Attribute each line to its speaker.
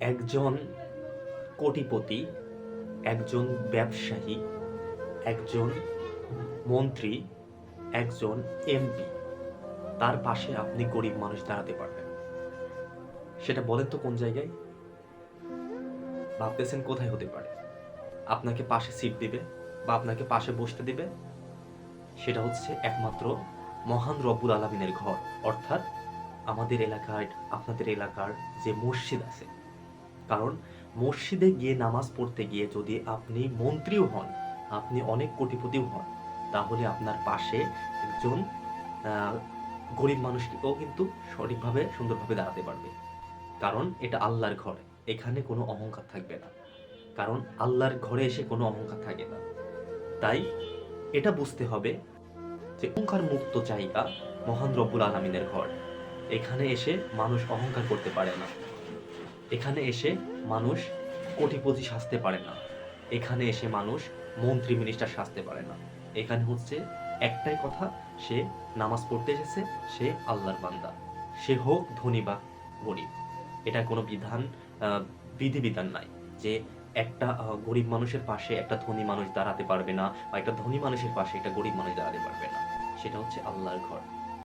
Speaker 1: একজন কোটিপতি, একজন ব্যবসায়ী, একজন মন্ত্রী, একজন এমপি। তার পাশে আপনি গরিব মানুষ দাঁড়াতে পারবেন। সেটা বলেন তো কোন জায়গায়? ভাবতেছেন কোথায় হতে পারে? আপনাকে পাশে সিট দিবে বা আপনাকে পাশে বসতে দিবে? সেটা হচ্ছে একমাত্র মহান রব্বুল আলমিনের ঘর। অর্থাৎ আমাদের এলাকার, আপনাদের এলাকার যে মসজিদ আছে কারণ মসজিদে গিয়ে নামাজ পড়তে গিয়ে যদি আপনি মন্ত্রীও হন, আপনি অনেক কোটিপতিও হন, তাহলে আপনার পাশে একজন গরিব মানুষকেও কিন্তু সঠিকভাবে, সুন্দরভাবে দাঁড়াতে পারবে। কারণ এটা আল্লাহর ঘর, এখানে কোনো অহংকার থাকবে না। কারণ আল্লাহর ঘরে এসে কোনো অহংকার থাকে না। তাই এটা বুঝতে হবে যে অহংকার মুক্ত জায়গা মহান রব্বুল আলমিনের ঘর। এখানে এসে মানুষ অহংকার করতে পারে না। এখানে এসে মানুষ কোটিপতি সাজতে পারে না। এখানে এসে মানুষ মন্ত্রী মিনিস্টার সাজতে পারে না। এখানে হচ্ছে একটাই কথা, সে নামাজ পড়তে এসেছে, সে আল্লাহর বান্দা। সে হোক ধনী বা গরিব। এটা কোনো বিধান বিধিবিধান নাই যে একটা গরিব মানুষের পাশে একটা ধনী মানুষ দাঁড়াতে পারবে না বা একটা ধনী মানুষের পাশে একটা গরিব মানুষ দাঁড়াতে পারবে না। সেটা হচ্ছে আল্লাহর ঘর।